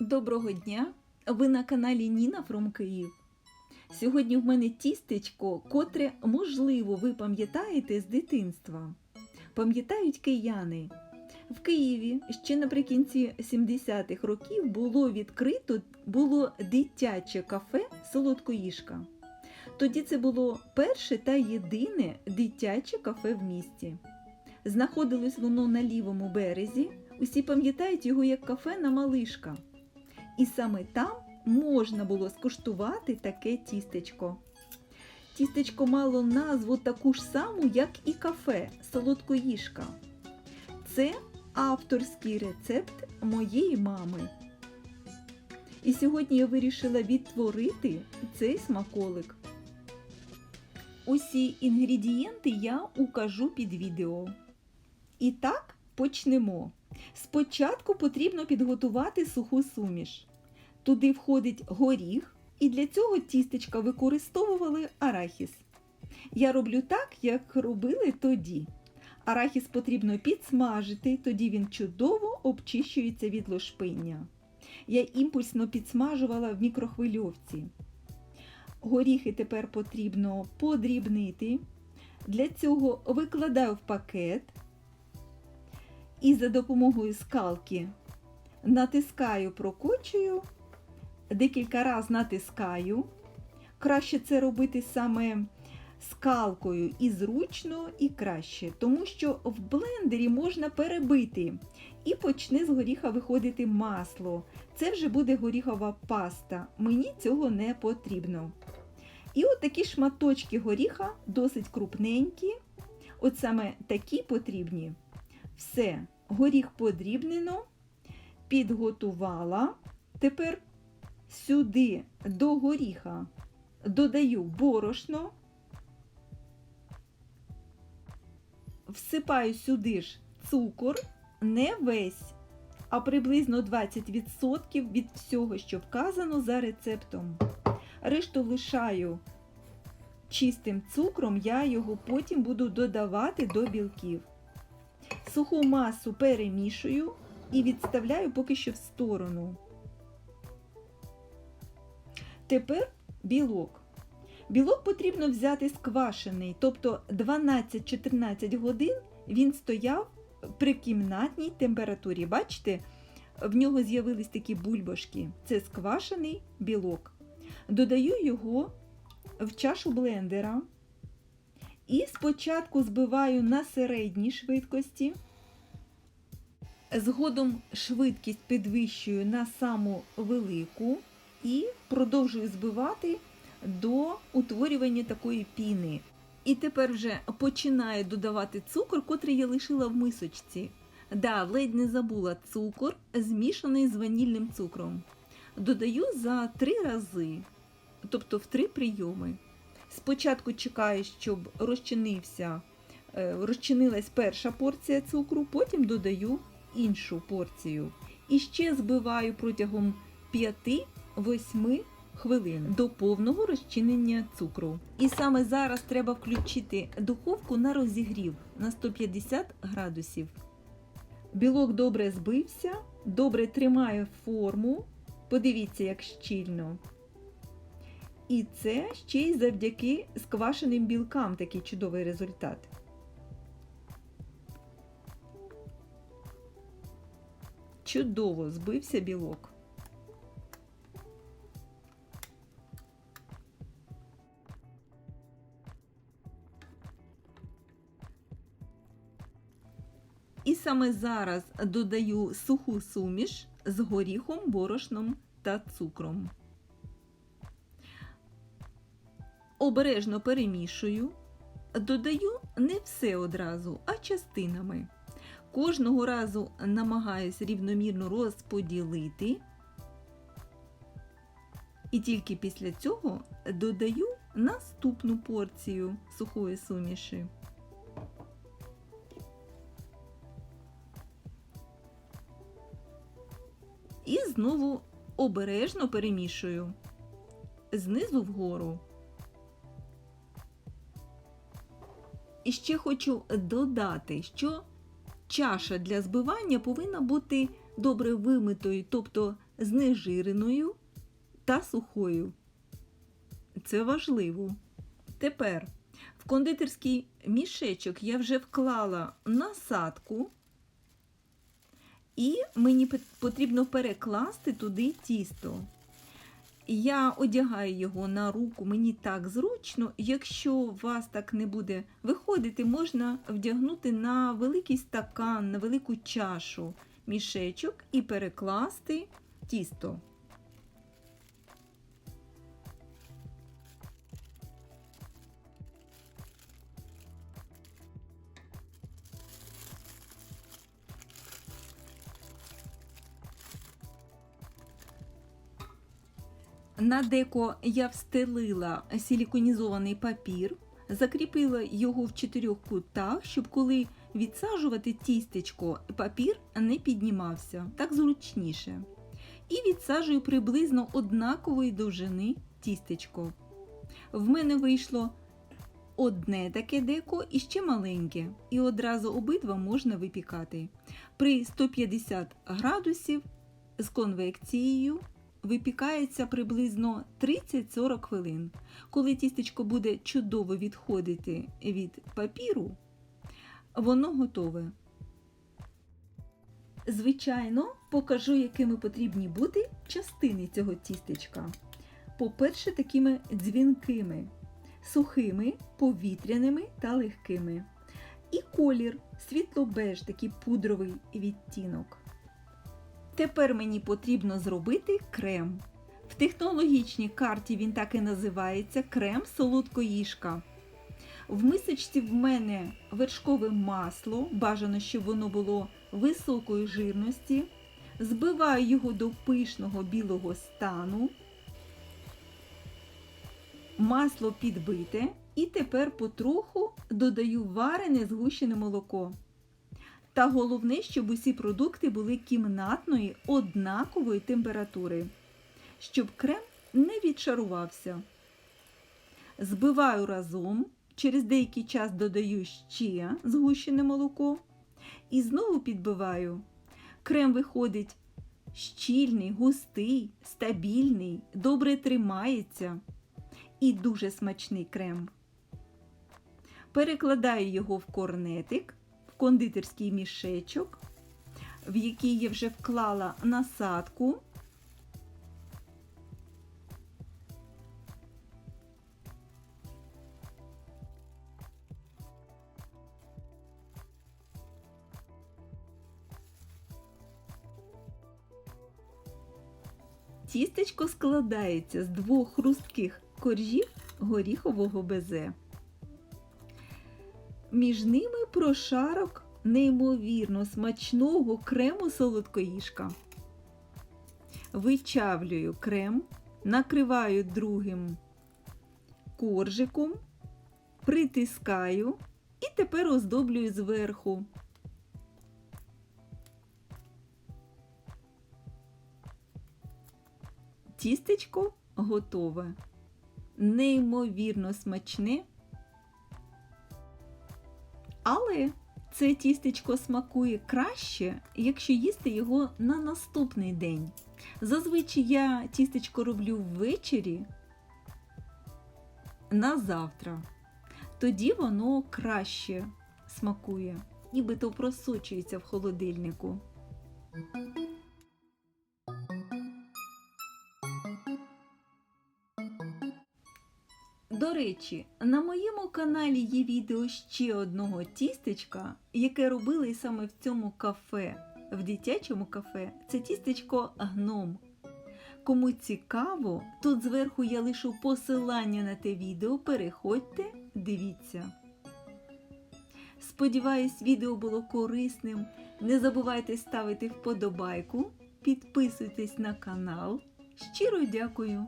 Доброго дня! Ви на каналі Ніна Фром Київ. Сьогодні в мене тістечко, котре, можливо, ви пам'ятаєте з дитинства. Пам'ятають кияни. В Києві ще наприкінці 70-х років було відкрито було дитяче кафе Солодкоїжка. Тоді це було перше та єдине дитяче кафе в місті. Знаходилось воно на лівому березі. Усі пам'ятають його як кафе на Малишка. І саме там можна було скуштувати таке тістечко. Тістечко мало назву таку ж саму, як і кафе Солодкоїжка. Це авторський рецепт моєї мами. І сьогодні я вирішила відтворити цей смаколик. Усі інгредієнти я укажу під відео. І так почнемо. Спочатку потрібно підготувати суху суміш. Туди входить горіх, і для цього тістечка використовували арахіс. Я роблю так, як робили тоді. Арахіс потрібно підсмажити, тоді він чудово обчищується від лошпиння. Я імпульсно підсмажувала в мікрохвильовці. Горіхи тепер потрібно подрібнити. Для цього викладаю в пакет і за допомогою скалки натискаю, прокочую, декілька разів натискаю. Краще це робити саме скалкою і зручно, і краще, тому що в блендері можна перебити і почне з горіха виходити масло. Це вже буде горіхова паста. Мені цього не потрібно. І от такі шматочки горіха досить крупненькі. От саме такі потрібні. Все, горіх подрібнено, підготувала. Тепер сюди до горіха додаю борошно, всипаю сюди ж цукор, не весь, а приблизно 20% від всього, що вказано за рецептом. Решту лишаю чистим цукром, я його потім буду додавати до білків. Суху масу перемішую і відставляю поки що в сторону. Тепер білок. Білок потрібно взяти сквашений, тобто 12-14 годин він стояв при кімнатній температурі. Бачите, в нього з'явились такі бульбашки. Це сквашений білок. Додаю його в чашу блендера. І спочатку збиваю на середній швидкості. Згодом швидкість підвищую на саму велику і продовжую збивати до утворювання такої піни. І тепер вже починаю додавати цукор, котрий я лишила в мисочці. Да, ледь не забула цукор, змішаний з ванільним цукром. Додаю за три рази, тобто в три прийоми. Спочатку чекаю, щоб розчинився, е, розчинилась перша порція цукру, потім додаю іншу порцію. І ще збиваю протягом 5-8 хвилин до повного розчинення цукру. І саме зараз треба включити духовку на розігрів на 150 градусів. Білок добре збився, добре тримає форму. Подивіться, як щільно. І це ще й завдяки сквашеним білкам такий чудовий результат. Чудово збився білок. Саме зараз додаю суху суміш з горіхом, борошном та цукром. Обережно перемішую, додаю не все одразу, а частинами. Кожного разу намагаюсь рівномірно розподілити. І тільки після цього додаю наступну порцію сухої суміші. І знову обережно перемішую знизу вгору. І ще хочу додати, що чаша для збивання повинна бути добре вимитою, тобто знежиреною та сухою. Це важливо. Тепер в кондитерський мішечок я вже вклала насадку, і мені потрібно перекласти туди тісто. Я одягаю його на руку, мені так зручно. Якщо у вас так не буде виходити, можна вдягнути на великий стакан, на велику чашу мішечок і перекласти тісто. На деко я встелила силіконізований папір, закріпила його в чотирьох кутах, щоб коли відсаджувати тістечко, папір не піднімався, так зручніше. І відсаджую приблизно однакової довжини тістечко. В мене вийшло одне таке деко і ще маленьке, і одразу обидва можна випікати. При 150 градусів з конвекцією випікається приблизно 30-40 хвилин. Коли тістечко буде чудово відходити від папіру, воно готове. Звичайно, покажу, якими потрібні бути частини цього тістечка. По-перше, такими дзвінкими, сухими, повітряними та легкими. І колір світло-беж, такий пудровий відтінок. Тепер мені потрібно зробити крем. В технологічній карті він так і називається крем солодкоїжка. В мисочці в мене вершкове масло, бажано, щоб воно було високої жирності. Збиваю його до пишного білого стану. Масло підбите і тепер потроху додаю варене згущене молоко. Та головне, щоб усі продукти були кімнатної однакової температури, щоб крем не відшарувався. Збиваю разом, через деякий час додаю ще згущене молоко і знову підбиваю. Крем виходить щільний, густий, стабільний, добре тримається і дуже смачний крем. Перекладаю його в корнетик кондитерський мішечок, в який я вже вклала насадку. Тістечко складається з двох хрустких коржів горіхового безе. Між ними прошарок неймовірно смачного крему солодкоїжка. Вичавлюю крем, накриваю другим коржиком, притискаю і тепер оздоблюю зверху. Тістечко готове. Неймовірно смачне. Але це тістечко смакує краще, якщо їсти його на наступний день. Зазвичай я тістечко роблю ввечері на завтра. Тоді воно краще смакує, нібито просочується в холодильнику. До речі, на моєму каналі є відео ще одного тістечка, яке робили саме в цьому кафе, в дитячому кафе. Це тістечко гном. Кому цікаво, тут зверху я лишу посилання на те відео. Переходьте, дивіться. Сподіваюсь, відео було корисним. Не забувайте ставити вподобайку, підписуйтесь на канал. Щиро дякую!